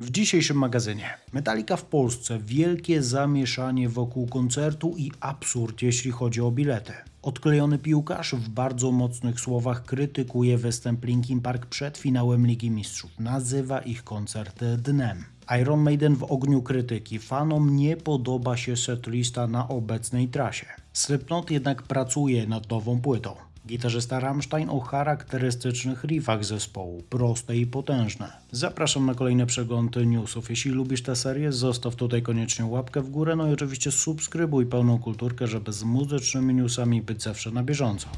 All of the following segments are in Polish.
W dzisiejszym magazynie Metallica w Polsce, wielkie zamieszanie wokół koncertu i absurd, jeśli chodzi o bilety. Odklejony piłkarz w bardzo mocnych słowach krytykuje występ Linkin Park przed finałem Ligi Mistrzów. Nazywa ich koncert dnem. Iron Maiden w ogniu krytyki. Fanom nie podoba się setlista na obecnej trasie. Slipknot jednak pracuje nad nową płytą. Gitarzysta Rammstein o charakterystycznych riffach zespołu, proste i potężne. Zapraszam na kolejne przeglądy newsów. Jeśli lubisz tę serię, zostaw tutaj koniecznie łapkę w górę, no i oczywiście subskrybuj pełną kulturkę, żeby z muzycznymi newsami być zawsze na bieżąco.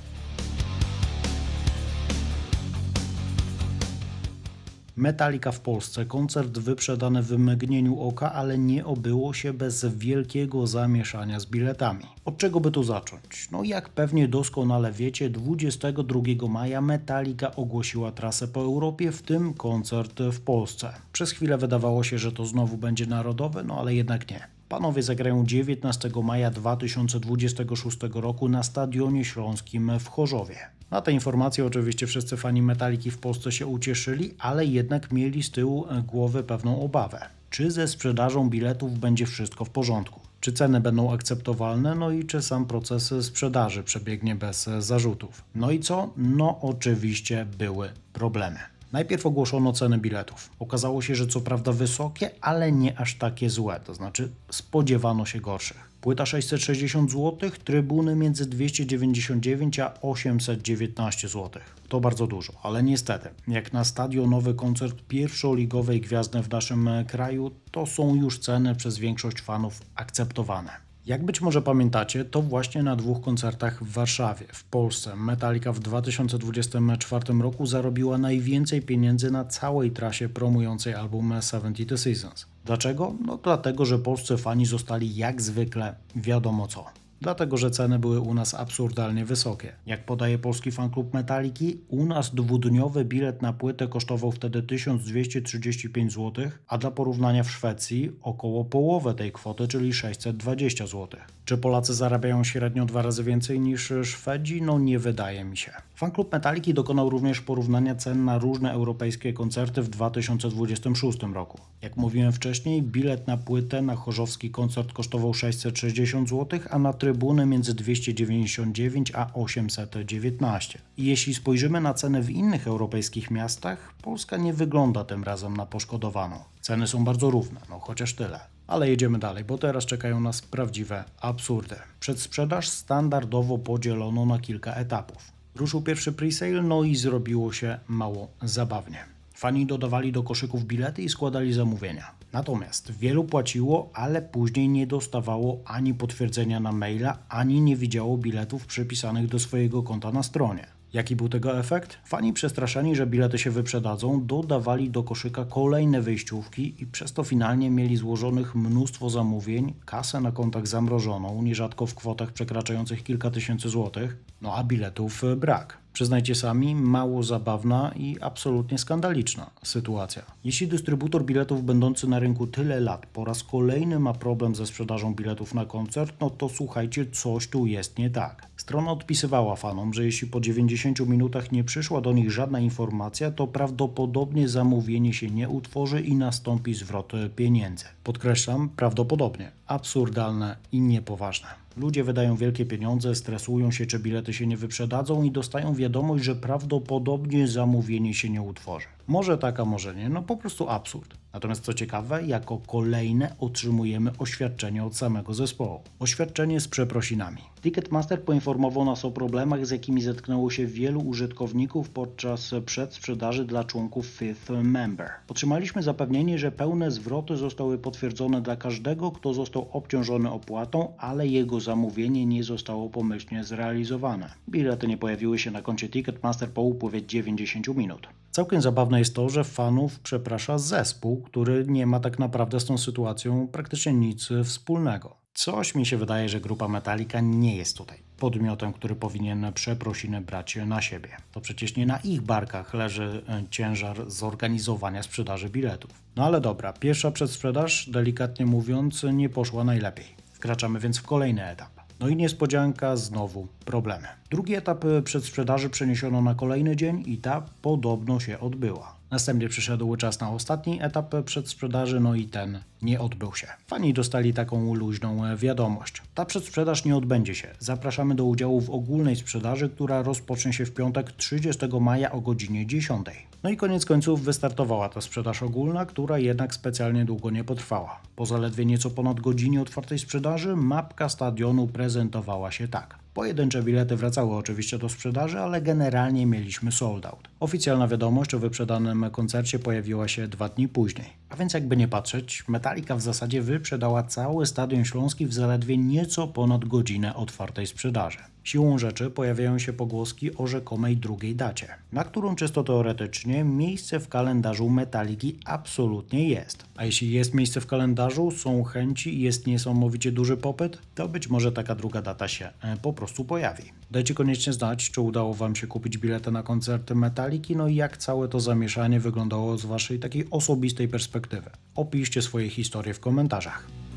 Metallica w Polsce. Koncert wyprzedany w mgnieniu oka, ale nie obyło się bez wielkiego zamieszania z biletami. Od czego by tu zacząć? No jak pewnie doskonale wiecie, 22 maja Metallica ogłosiła trasę po Europie, w tym koncert w Polsce. Przez chwilę wydawało się, że to znowu będzie narodowy, no ale jednak nie. Panowie zagrają 19 maja 2026 roku na Stadionie Śląskim w Chorzowie. Na te informacje oczywiście wszyscy fani Metaliki w Polsce się ucieszyli, ale jednak mieli z tyłu głowy pewną obawę. Czy ze sprzedażą biletów będzie wszystko w porządku? Czy ceny będą akceptowalne? No i czy sam proces sprzedaży przebiegnie bez zarzutów? No i co? No oczywiście były problemy. Najpierw ogłoszono ceny biletów. Okazało się, że co prawda wysokie, ale nie aż takie złe, to znaczy spodziewano się gorszych. Płyta 660 zł, trybuny między 299 a 819 zł. To bardzo dużo, ale niestety, jak na stadionowy koncert pierwszoligowej gwiazdy w naszym kraju, to są już ceny przez większość fanów akceptowane. Jak być może pamiętacie, to właśnie na dwóch koncertach w Warszawie, w Polsce, Metallica w 2024 roku zarobiła najwięcej pieniędzy na całej trasie promującej album 70 Seasons. Dlaczego? No dlatego, że polscy fani zostali jak zwykle wiadomo co. Dlatego, że ceny były u nas absurdalnie wysokie. Jak podaje polski fanklub Metaliki, u nas dwudniowy bilet na płytę kosztował wtedy 1235 zł, a dla porównania w Szwecji około połowę tej kwoty, czyli 620 zł. Czy Polacy zarabiają średnio dwa razy więcej niż Szwedzi? No nie wydaje mi się. Fanklub Metaliki dokonał również porównania cen na różne europejskie koncerty w 2026 roku. Jak mówiłem wcześniej, bilet na płytę na chorzowski koncert kosztował 660 zł, a na trybuny między 299 a 819. I jeśli spojrzymy na ceny w innych europejskich miastach, Polska nie wygląda tym razem na poszkodowaną. Ceny są bardzo równe, no chociaż tyle. Ale jedziemy dalej, bo teraz czekają nas prawdziwe absurdy. Przedsprzedaż standardowo podzielono na kilka etapów. Ruszył pierwszy presale, no i zrobiło się mało zabawnie. Fani dodawali do koszyków bilety i składali zamówienia. Natomiast wielu płaciło, ale później nie dostawało ani potwierdzenia na maila, ani nie widziało biletów przypisanych do swojego konta na stronie. Jaki był tego efekt? Fani przestraszeni, że bilety się wyprzedadzą, dodawali do koszyka kolejne wyjściówki i przez to finalnie mieli złożonych mnóstwo zamówień, kasę na kontach zamrożoną, nierzadko w kwotach przekraczających kilka tysięcy złotych, no a biletów brak. Przyznajcie sami, mało zabawna i absolutnie skandaliczna sytuacja. Jeśli dystrybutor biletów będący na rynku tyle lat po raz kolejny ma problem ze sprzedażą biletów na koncert, no to słuchajcie, coś tu jest nie tak. Strona odpisywała fanom, że jeśli po 90 minutach nie przyszła do nich żadna informacja, to prawdopodobnie zamówienie się nie utworzy i nastąpi zwrot pieniędzy. Podkreślam, prawdopodobnie. Absurdalne i niepoważne. Ludzie wydają wielkie pieniądze, stresują się, czy bilety się nie wyprzedadzą i dostają wiadomość, że prawdopodobnie zamówienie się nie utworzy. Może tak, a może nie, no po prostu absurd. Natomiast co ciekawe, jako kolejne otrzymujemy oświadczenie od samego zespołu. Oświadczenie z przeprosinami. Ticketmaster poinformował nas o problemach, z jakimi zetknęło się wielu użytkowników podczas przedsprzedaży dla członków Fifth Member. Otrzymaliśmy zapewnienie, że pełne zwroty zostały potwierdzone dla każdego, kto został obciążony opłatą, ale jego zamówienie nie zostało pomyślnie zrealizowane. Bilety nie pojawiły się na koncie Ticketmaster po upływie 90 minut. Całkiem zabawne jest to, że fanów przeprasza zespół, który nie ma tak naprawdę z tą sytuacją praktycznie nic wspólnego. Coś mi się wydaje, że grupa Metallica nie jest tutaj podmiotem, który powinien przeprosiny brać na siebie. To przecież nie na ich barkach leży ciężar zorganizowania sprzedaży biletów. No ale dobra, pierwsza przedsprzedaż, delikatnie mówiąc, nie poszła najlepiej. Wkraczamy więc w kolejny etap. No i niespodzianka, znowu problemy. Drugi etap przedsprzedaży przeniesiono na kolejny dzień i ta podobno się odbyła. Następnie przyszedł czas na ostatni etap przedsprzedaży, no i ten nie odbył się. Fani dostali taką luźną wiadomość. Ta przedsprzedaż nie odbędzie się. Zapraszamy do udziału w ogólnej sprzedaży, która rozpocznie się w piątek 30 maja o godzinie 10. No i koniec końców wystartowała ta sprzedaż ogólna, która jednak specjalnie długo nie potrwała. Po zaledwie nieco ponad godzinie otwartej sprzedaży mapka stadionu prezentowała się tak. Pojedyncze bilety wracały oczywiście do sprzedaży, ale generalnie mieliśmy sold out. Oficjalna wiadomość o wyprzedanym koncercie pojawiła się dwa dni później. A więc jakby nie patrzeć, Metallica w zasadzie wyprzedała cały Stadion Śląski w zaledwie nieco ponad godzinę otwartej sprzedaży. Siłą rzeczy pojawiają się pogłoski o rzekomej drugiej dacie, na którą czysto teoretycznie miejsce w kalendarzu Metaliki absolutnie jest. A jeśli jest miejsce w kalendarzu, są chęci i jest niesamowicie duży popyt, to być może taka druga data się e, po prostu pojawi. Dajcie koniecznie znać, czy udało Wam się kupić bilety na koncerty Metaliki, no i jak całe to zamieszanie wyglądało z Waszej takiej osobistej perspektywy. Opiszcie swoje historie w komentarzach.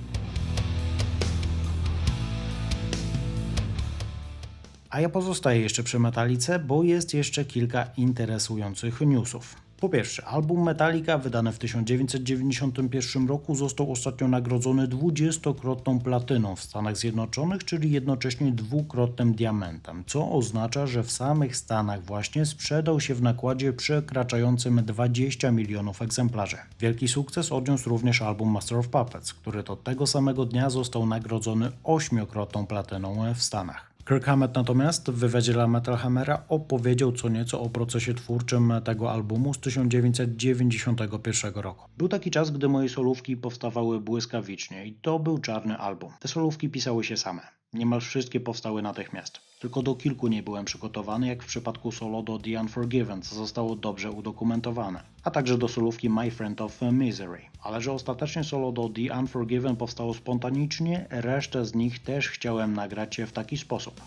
A ja pozostaję jeszcze przy Metalice, bo jest jeszcze kilka interesujących newsów. Po pierwsze, album Metallica wydany w 1991 roku został ostatnio nagrodzony 20-krotną platyną w Stanach Zjednoczonych, czyli jednocześnie dwukrotnym diamentem, co oznacza, że w samych Stanach właśnie sprzedał się w nakładzie przekraczającym 20 milionów egzemplarzy. Wielki sukces odniósł również album Master of Puppets, który to tego samego dnia został nagrodzony ośmiokrotną platyną w Stanach. Kirk Hammett natomiast w wywiadzie dla Metal Hammera opowiedział co nieco o procesie twórczym tego albumu z 1991 roku. Był taki czas, gdy moje solówki powstawały błyskawicznie i to był czarny album. Te solówki pisały się same. Niemal wszystkie powstały natychmiast. Tylko do kilku nie byłem przygotowany, jak w przypadku solo do The Unforgiven, co zostało dobrze udokumentowane, a także do solówki My Friend of Misery. Ale że ostatecznie solo do The Unforgiven powstało spontanicznie, resztę z nich też chciałem nagrać w taki sposób.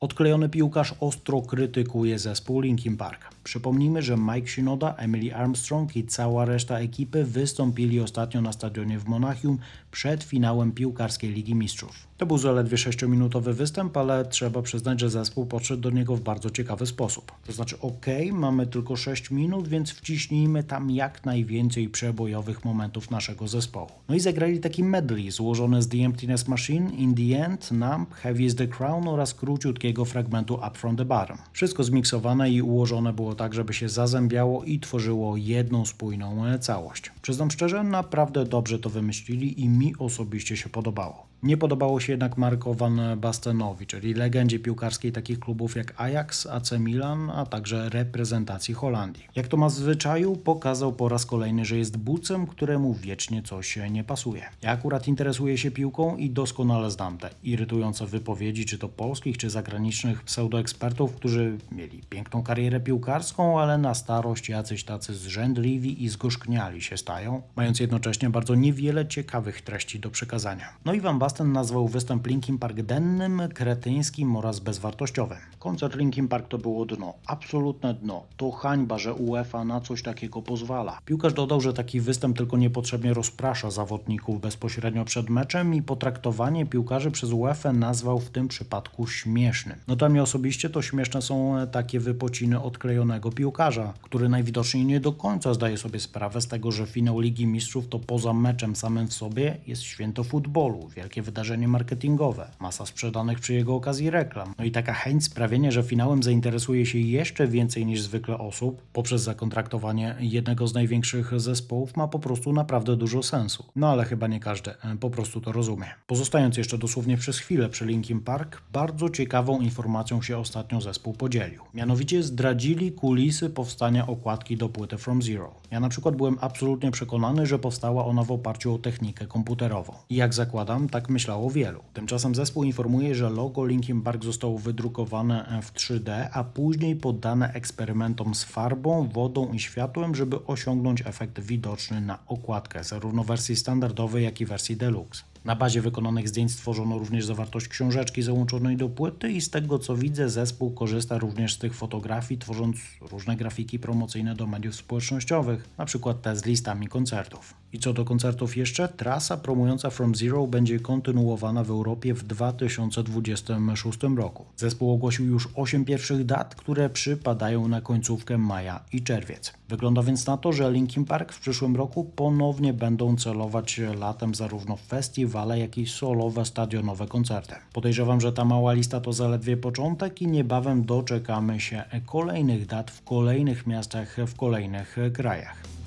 Odklejony piłkarz ostro krytykuje zespół Linkin Park. Przypomnijmy, że Mike Shinoda, Emily Armstrong i cała reszta ekipy wystąpili ostatnio na stadionie w Monachium przed finałem piłkarskiej Ligi Mistrzów. To był zaledwie 6-minutowy występ, ale trzeba przyznać, że zespół podszedł do niego w bardzo ciekawy sposób. To znaczy, ok, mamy tylko 6 minut, więc wciśnijmy tam jak najwięcej przebojowych momentów naszego zespołu. No i zagrali taki medley złożony z The Emptiness Machine, In the End, Numb, Heavy is the Crown oraz króciutkiego fragmentu Up from the Bottom. Wszystko zmiksowane i ułożone było tak, żeby się zazębiało i tworzyło jedną spójną całość. Przyznam szczerze, naprawdę dobrze to wymyślili i mi osobiście się podobało. Nie podobało się jednak Marko Van Bastenowi, czyli legendzie piłkarskiej takich klubów jak Ajax, AC Milan, a także reprezentacji Holandii. Jak to ma zwyczaju, pokazał po raz kolejny, że jest bucem, któremu wiecznie coś nie pasuje. Ja akurat interesuję się piłką i doskonale znam te irytujące wypowiedzi, czy to polskich, czy zagranicznych pseudoekspertów, którzy mieli piękną karierę piłkarską, ale na starość jacyś tacy zrzędliwi i zgorzkniali się stają, mając jednocześnie bardzo niewiele ciekawych treści do przekazania. No i Van Basten nazwał występ Linkin Park dennym, kretyńskim oraz bezwartościowym. Koncert Linkin Park to było dno, absolutne dno. To hańba, że UEFA na coś takiego pozwala. Piłkarz dodał, że taki występ tylko niepotrzebnie rozprasza zawodników bezpośrednio przed meczem i potraktowanie piłkarzy przez UEFA nazwał w tym przypadku śmiesznym. No dla mnie osobiście to śmieszne są takie wypociny odklejonego piłkarza, który najwidoczniej nie do końca zdaje sobie sprawę z tego, że finał Ligi Mistrzów to poza meczem samym w sobie jest święto futbolu, wielkie wydarzenie marketingowe, masa sprzedanych przy jego okazji reklam. No i taka chęć sprawienia, że finałem zainteresuje się jeszcze więcej niż zwykle osób poprzez zakontraktowanie jednego z największych zespołów ma po prostu naprawdę dużo sensu. No ale chyba nie każdy e, po prostu to rozumie. Pozostając jeszcze dosłownie przez chwilę przy Linkin Park, bardzo ciekawą informacją się ostatnio zespół podzielił. Mianowicie zdradzili kulisy powstania okładki do płyty From Zero. Ja na przykład byłem absolutnie przekonany, że powstała ona w oparciu o technikę komputerową. I jak zakładam, tak myślało wielu. Tymczasem zespół informuje, że logo Linkin Park zostało wydrukowane w 3D, a później poddane eksperymentom z farbą, wodą i światłem, żeby osiągnąć efekt widoczny na okładkę, zarówno wersji standardowej, jak i wersji deluxe. Na bazie wykonanych zdjęć stworzono również zawartość książeczki załączonej do płyty i z tego co widzę zespół korzysta również z tych fotografii, tworząc różne grafiki promocyjne do mediów społecznościowych, przykład te z listami koncertów. I co do koncertów jeszcze, trasa promująca From Zero będzie kontynuowana w Europie w 2026 roku. Zespół ogłosił już 8 pierwszych dat, które przypadają na końcówkę maja i czerwiec. Wygląda więc na to, że Linkin Park w przyszłym roku ponownie będą celować latem zarówno festiwale, jak i solowe stadionowe koncerty. Podejrzewam, że ta mała lista to zaledwie początek i niebawem doczekamy się kolejnych dat w kolejnych miastach w kolejnych krajach.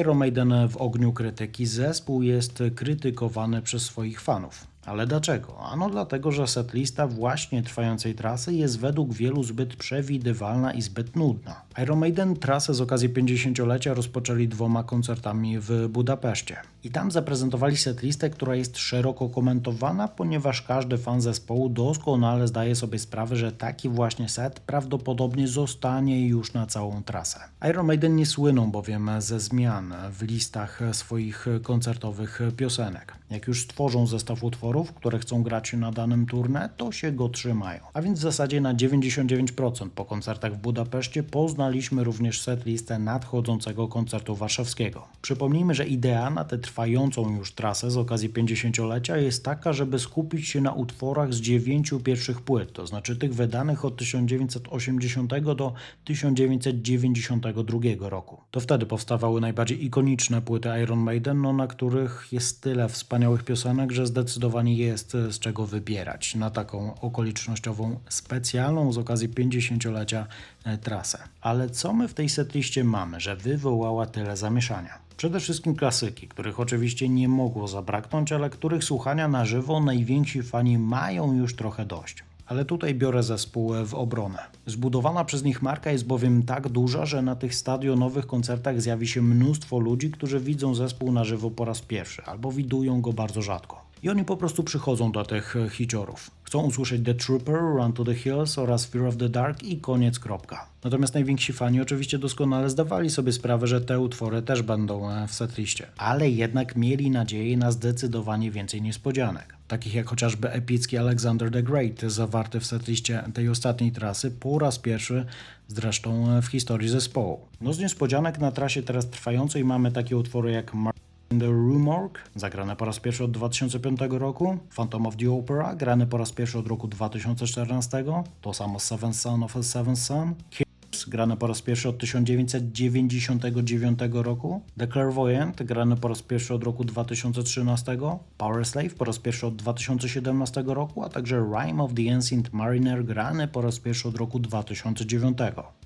Iron Maiden w ogniu krytyki. Zespół jest krytykowany przez swoich fanów. Ale dlaczego? Ano dlatego, że setlista właśnie trwającej trasy jest według wielu zbyt przewidywalna i zbyt nudna. Iron Maiden trasę z okazji 50-lecia rozpoczęli dwoma koncertami w Budapeszcie. I tam zaprezentowali setlistę, która jest szeroko komentowana, ponieważ każdy fan zespołu doskonale zdaje sobie sprawę, że taki właśnie set prawdopodobnie zostanie już na całą trasę. Iron Maiden nie słyną bowiem ze zmian w listach swoich koncertowych piosenek. Jak już stworzą zestaw utworów, które chcą grać na danym turnie, to się go trzymają. A więc w zasadzie na 99% po koncertach w Budapeszcie poznaliśmy również setlistę nadchodzącego koncertu warszawskiego. Przypomnijmy, że idea na tę trwającą już trasę z okazji 50-lecia jest taka, żeby skupić się na utworach z dziewięciu pierwszych płyt, to znaczy tych wydanych od 1980 do 1992 roku. To wtedy powstawały najbardziej ikoniczne płyty Iron Maiden, no, na których jest tyle wspaniałych piosenek, że zdecydowanie jest z czego wybierać na taką okolicznościową specjalną z okazji 50-lecia e, trasę. Ale co my w tej setliście mamy, że wywołała tyle zamieszania? Przede wszystkim klasyki, których oczywiście nie mogło zabraknąć, ale których słuchania na żywo najwięksi fani mają już trochę dość. Ale tutaj biorę zespół w obronę. Zbudowana przez nich marka jest bowiem tak duża, że na tych stadionowych koncertach zjawi się mnóstwo ludzi, którzy widzą zespół na żywo po raz pierwszy albo widują go bardzo rzadko. I oni po prostu przychodzą do tych hiciorów. Chcą usłyszeć The Trooper, Run to the Hills oraz Fear of the Dark i koniec kropka. Natomiast najwięksi fani oczywiście doskonale zdawali sobie sprawę, że te utwory też będą e, w setliście. Ale jednak mieli nadzieję na zdecydowanie więcej niespodzianek. Takich jak chociażby epicki Alexander the Great, zawarty w setliście tej ostatniej trasy po raz pierwszy zresztą e, w historii zespołu. No z niespodzianek na trasie teraz trwającej mamy takie utwory jak Mar The Rumork, zagrane po raz pierwszy od 2005 roku, Phantom of the Opera, grane po raz pierwszy od roku 2014, to samo Seven Son of a Seven Son, grane po raz pierwszy od 1999 roku, The Clairvoyant, grane po raz pierwszy od roku 2013, Power Slave po raz pierwszy od 2017 roku, a także Rime of the Ancient Mariner, grane po raz pierwszy od roku 2009.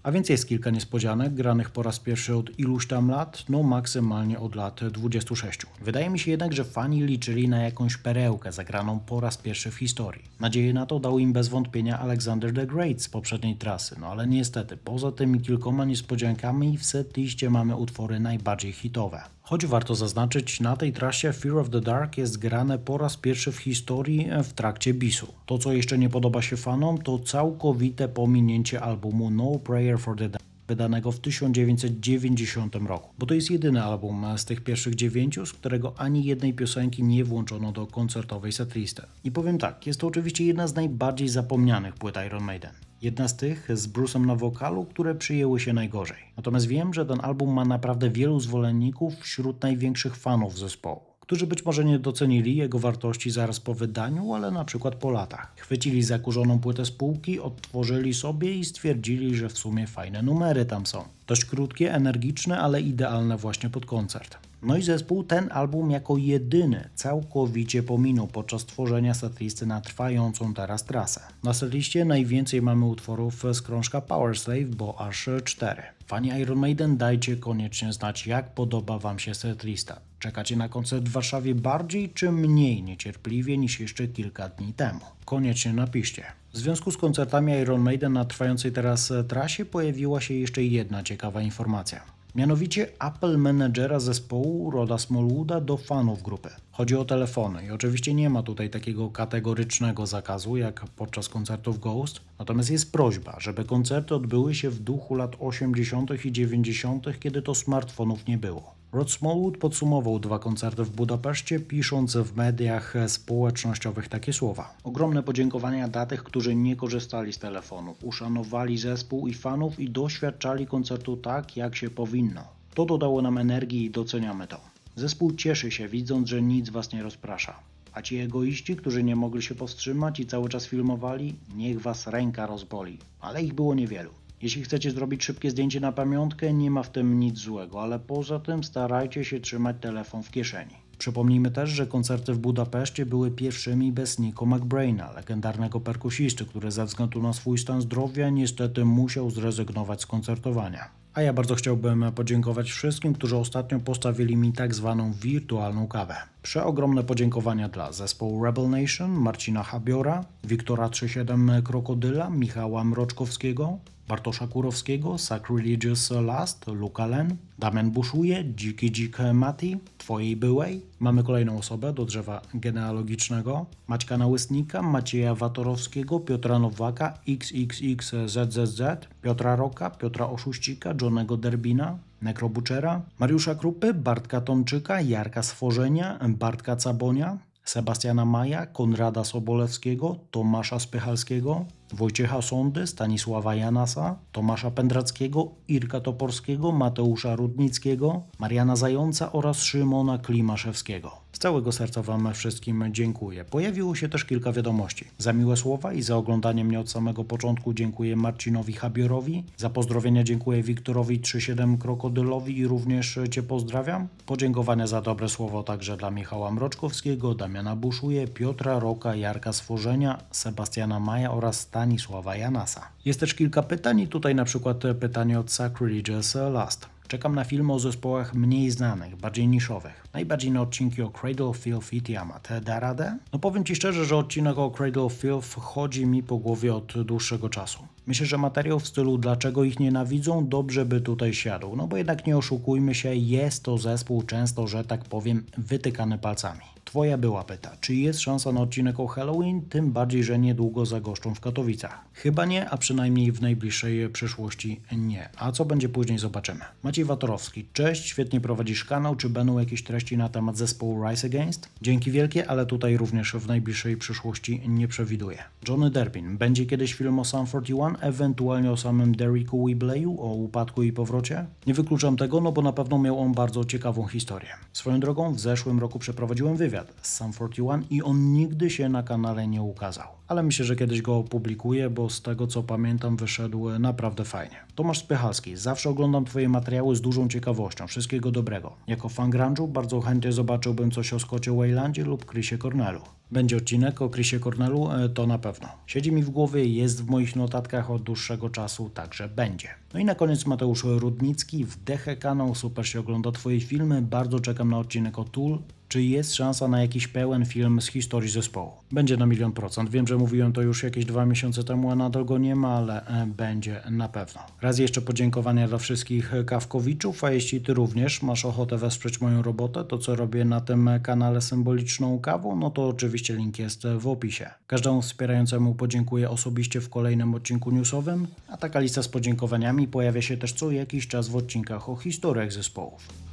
A więc jest kilka niespodzianek, granych po raz pierwszy od iluś tam lat, no maksymalnie od lat 26. Wydaje mi się jednak, że fani liczyli na jakąś perełkę zagraną po raz pierwszy w historii. Nadzieję na to dał im bez wątpienia Alexander the Great z poprzedniej trasy, no ale niestety, poza tymi kilkoma niespodziankami w setliście mamy utwory najbardziej hitowe. Choć warto zaznaczyć, na tej trasie Fear of the Dark jest grane po raz pierwszy w historii w trakcie bisu. To, co jeszcze nie podoba się fanom, to całkowite pominięcie albumu No Prayer for the Dead wydanego w 1990 roku, bo to jest jedyny album z tych pierwszych dziewięciu, z którego ani jednej piosenki nie włączono do koncertowej setlisty. I powiem tak, jest to oczywiście jedna z najbardziej zapomnianych płyt Iron Maiden. Jedna z tych z Bruce'em na wokalu, które przyjęły się najgorzej. Natomiast wiem, że ten album ma naprawdę wielu zwolenników wśród największych fanów zespołu którzy być może nie docenili jego wartości zaraz po wydaniu, ale na przykład po latach. Chwycili zakurzoną płytę spółki, odtworzyli sobie i stwierdzili, że w sumie fajne numery tam są. Dość krótkie, energiczne, ale idealne właśnie pod koncert. No i zespół ten album jako jedyny całkowicie pominął podczas tworzenia setlisty na trwającą teraz trasę. Na setliście najwięcej mamy utworów z krążka Power Slave, bo aż 4. Fani Iron Maiden dajcie koniecznie znać jak podoba Wam się setlista. Czekacie na koncert w Warszawie bardziej czy mniej niecierpliwie niż jeszcze kilka dni temu? Koniecznie napiszcie. W związku z koncertami Iron Maiden na trwającej teraz trasie pojawiła się jeszcze jedna ciekawa informacja. Mianowicie apel menedżera zespołu Roda Smallwooda do fanów grupy. Chodzi o telefony i oczywiście nie ma tutaj takiego kategorycznego zakazu jak podczas koncertów Ghost, natomiast jest prośba, żeby koncerty odbyły się w duchu lat 80. i 90., kiedy to smartfonów nie było. Rod Smallwood podsumował dwa koncerty w Budapeszcie, pisząc w mediach społecznościowych takie słowa. Ogromne podziękowania dla tych, którzy nie korzystali z telefonów, uszanowali zespół i fanów i doświadczali koncertu tak, jak się powinno. To dodało nam energii i doceniamy to. Zespół cieszy się, widząc, że nic was nie rozprasza. A ci egoiści, którzy nie mogli się powstrzymać i cały czas filmowali, niech was ręka rozboli. Ale ich było niewielu. Jeśli chcecie zrobić szybkie zdjęcie na pamiątkę, nie ma w tym nic złego, ale poza tym starajcie się trzymać telefon w kieszeni. Przypomnijmy też, że koncerty w Budapeszcie były pierwszymi bez Nico McBraina, legendarnego perkusisty, który ze względu na swój stan zdrowia niestety musiał zrezygnować z koncertowania. A ja bardzo chciałbym podziękować wszystkim, którzy ostatnio postawili mi tak zwaną wirtualną kawę. Przeogromne podziękowania dla zespołu Rebel Nation, Marcina Habiora, Wiktora 37 Krokodyla, Michała Mroczkowskiego, Bartosza Kurowskiego, Sacrilegious Last, Luka Len, Damian Buszuje, Dziki Dzik Mati, Twojej byłej. Mamy kolejną osobę do drzewa genealogicznego. Maćka Nałysnika, Macieja Watorowskiego, Piotra Nowaka, XXXZZZ, Piotra Roka, Piotra Oszuścika, Johnego Derbina, Nekrobuczera, Mariusza Krupy, Bartka Tomczyka, Jarka Stworzenia, Bartka Cabonia, Sebastiana Maja, Konrada Sobolewskiego, Tomasza Spychalskiego, Wojciecha Sądy, Stanisława Janasa, Tomasza Pędrackiego, Irka Toporskiego, Mateusza Rudnickiego, Mariana Zająca oraz Szymona Klimaszewskiego. Z całego serca Wam wszystkim dziękuję. Pojawiło się też kilka wiadomości. Za miłe słowa i za oglądanie mnie od samego początku dziękuję Marcinowi Habiorowi. Za pozdrowienia dziękuję Wiktorowi 37 Krokodylowi i również Cię pozdrawiam. Podziękowania za dobre słowo także dla Michała Mroczkowskiego, Damiana Buszuje, Piotra Roka, Jarka Stworzenia, Sebastiana Maja oraz Stanisława Janasa. Jest też kilka pytań tutaj na przykład pytanie od Sacrilegious Last. Czekam na filmy o zespołach mniej znanych, bardziej niszowych. Najbardziej na odcinki o Cradle of Filth i Tiamat. Da radę? No powiem Ci szczerze, że odcinek o Cradle of Filth chodzi mi po głowie od dłuższego czasu. Myślę, że materiał w stylu dlaczego ich nienawidzą dobrze by tutaj siadł. No bo jednak nie oszukujmy się, jest to zespół często, że tak powiem, wytykany palcami. Twoja była pyta, czy jest szansa na odcinek o Halloween, tym bardziej, że niedługo zagoszczą w Katowicach. Chyba nie, a przynajmniej w najbliższej przyszłości nie. A co będzie później zobaczymy. Maciej Watorowski, cześć, świetnie prowadzisz kanał, czy będą jakieś treści na temat zespołu Rise Against? Dzięki wielkie, ale tutaj również w najbliższej przyszłości nie przewiduję. Johnny Derbin, będzie kiedyś film o Sam 41, ewentualnie o samym Derricku Weebleyu, o upadku i powrocie? Nie wykluczam tego, no bo na pewno miał on bardzo ciekawą historię. Swoją drogą, w zeszłym roku przeprowadziłem wywiad z Sam 41 i on nigdy się na kanale nie ukazał. Ale myślę, że kiedyś go opublikuję, bo z tego co pamiętam wyszedł naprawdę fajnie. Tomasz Spychalski, zawsze oglądam Twoje materiały z dużą ciekawością. Wszystkiego dobrego. Jako fan grunge'u bardzo chętnie zobaczyłbym coś o Scottie Waylandzie lub Chrisie Cornelu. Będzie odcinek o Chrisie Cornelu, e, to na pewno. Siedzi mi w głowie, jest w moich notatkach od dłuższego czasu, także będzie. No i na koniec Mateusz Rudnicki, w kanał, super się ogląda Twoje filmy, bardzo czekam na odcinek o Tool. Czy jest szansa na jakiś pełen film z historii zespołu? Będzie na milion procent. Wiem, że mówiłem to już jakieś dwa miesiące temu, a nadal go nie ma, ale e, będzie na pewno. Raz jeszcze podziękowania dla wszystkich kawkowiczów, a jeśli Ty również masz ochotę wesprzeć moją robotę, to co robię na tym kanale symboliczną kawą, no to oczywiście link jest w opisie. Każdemu wspierającemu podziękuję osobiście w kolejnym odcinku newsowym, a taka lista z podziękowaniami pojawia się też co jakiś czas w odcinkach o historiach zespołów.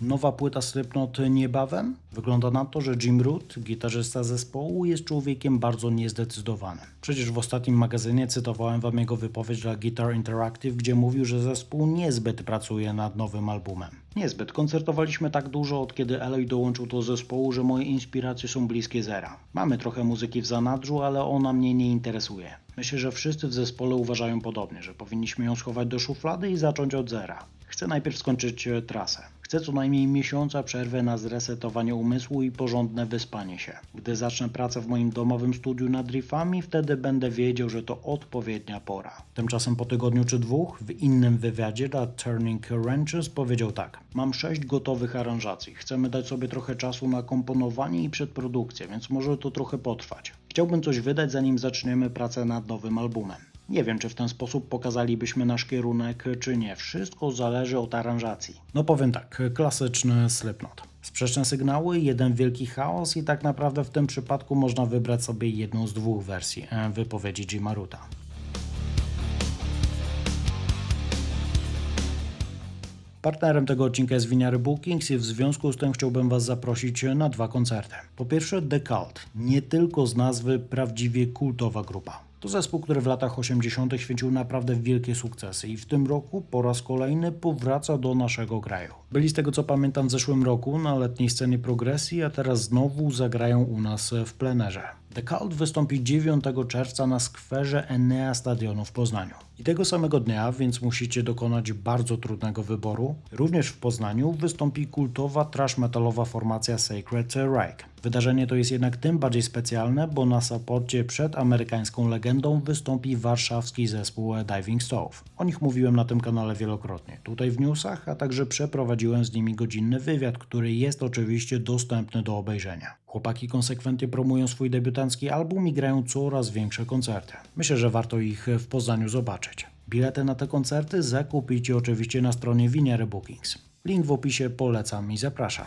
Nowa płyta Slipknot niebawem? Wygląda na to, że Jim Root, gitarzysta zespołu, jest człowiekiem bardzo niezdecydowanym. Przecież w ostatnim magazynie cytowałem wam jego wypowiedź dla Guitar Interactive, gdzie mówił, że zespół niezbyt pracuje nad nowym albumem. Niezbyt. Koncertowaliśmy tak dużo, od kiedy Eloy dołączył do zespołu, że moje inspiracje są bliskie zera. Mamy trochę muzyki w zanadrzu, ale ona mnie nie interesuje. Myślę, że wszyscy w zespole uważają podobnie, że powinniśmy ją schować do szuflady i zacząć od zera. Chcę najpierw skończyć e, trasę. Chcę co najmniej miesiąca przerwy na zresetowanie umysłu i porządne wyspanie się. Gdy zacznę pracę w moim domowym studiu nad riffami, wtedy będę wiedział, że to odpowiednia pora. Tymczasem po tygodniu czy dwóch, w innym wywiadzie dla Turning Wrenches powiedział tak. Mam sześć gotowych aranżacji. Chcemy dać sobie trochę czasu na komponowanie i przedprodukcję, więc może to trochę potrwać. Chciałbym coś wydać, zanim zaczniemy pracę nad nowym albumem. Nie wiem, czy w ten sposób pokazalibyśmy nasz kierunek, czy nie. Wszystko zależy od aranżacji. No powiem tak, klasyczny Slipknot. Sprzeczne sygnały, jeden wielki chaos i tak naprawdę w tym przypadku można wybrać sobie jedną z dwóch wersji e, wypowiedzi Jimaruta. Partnerem tego odcinka jest Winiary Bookings i w związku z tym chciałbym Was zaprosić na dwa koncerty. Po pierwsze The Cult, nie tylko z nazwy prawdziwie kultowa grupa. To zespół, który w latach 80. święcił naprawdę wielkie sukcesy i w tym roku po raz kolejny powraca do naszego kraju. Byli z tego co pamiętam w zeszłym roku na letniej scenie progresji, a teraz znowu zagrają u nas w plenerze. The Cult wystąpi 9 czerwca na skwerze Enea Stadionu w Poznaniu. I tego samego dnia, więc musicie dokonać bardzo trudnego wyboru, również w Poznaniu wystąpi kultowa trash metalowa formacja Sacred Reich. Wydarzenie to jest jednak tym bardziej specjalne, bo na saporcie przed amerykańską legendą wystąpi warszawski zespół Diving Stove. O nich mówiłem na tym kanale wielokrotnie, tutaj w newsach, a także przeprowadziłem z nimi godzinny wywiad, który jest oczywiście dostępny do obejrzenia. Chłopaki konsekwentnie promują swój debiutancki album i grają coraz większe koncerty. Myślę, że warto ich w Poznaniu zobaczyć. Bilety na te koncerty zakupicie oczywiście na stronie Winiary Bookings. Link w opisie polecam i zapraszam.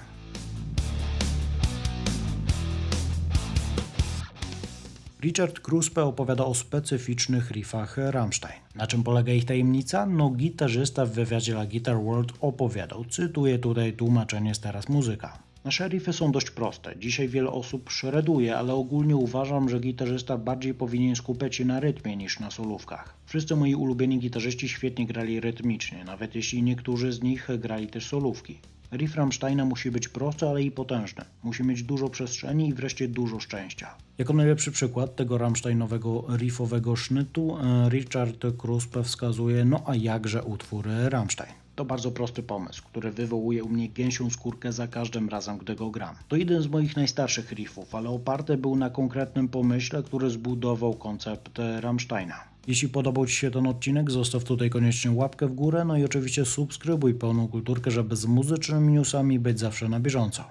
Richard Kruspe opowiada o specyficznych riffach Rammstein. Na czym polega ich tajemnica? No gitarzysta w wywiadzie dla Guitar World opowiadał, cytuję tutaj tłumaczenie z teraz muzyka. Nasze riffy są dość proste. Dzisiaj wiele osób shreduje, ale ogólnie uważam, że gitarzysta bardziej powinien skupiać się na rytmie niż na solówkach. Wszyscy moi ulubieni gitarzyści świetnie grali rytmicznie, nawet jeśli niektórzy z nich grali też solówki. Riff Rammsteina musi być prosty, ale i potężny. Musi mieć dużo przestrzeni i wreszcie dużo szczęścia. Jako najlepszy przykład tego Rammsteinowego riffowego sznytu e, Richard Kruspe wskazuje, no a jakże utwór Rammstein. To bardzo prosty pomysł, który wywołuje u mnie gęsią skórkę za każdym razem, gdy go gram. To jeden z moich najstarszych riffów, ale oparty był na konkretnym pomyśle, który zbudował koncept Rammsteina. Jeśli podobał Ci się ten odcinek, zostaw tutaj koniecznie łapkę w górę, no i oczywiście subskrybuj pełną kulturkę, żeby z muzycznymi newsami być zawsze na bieżąco.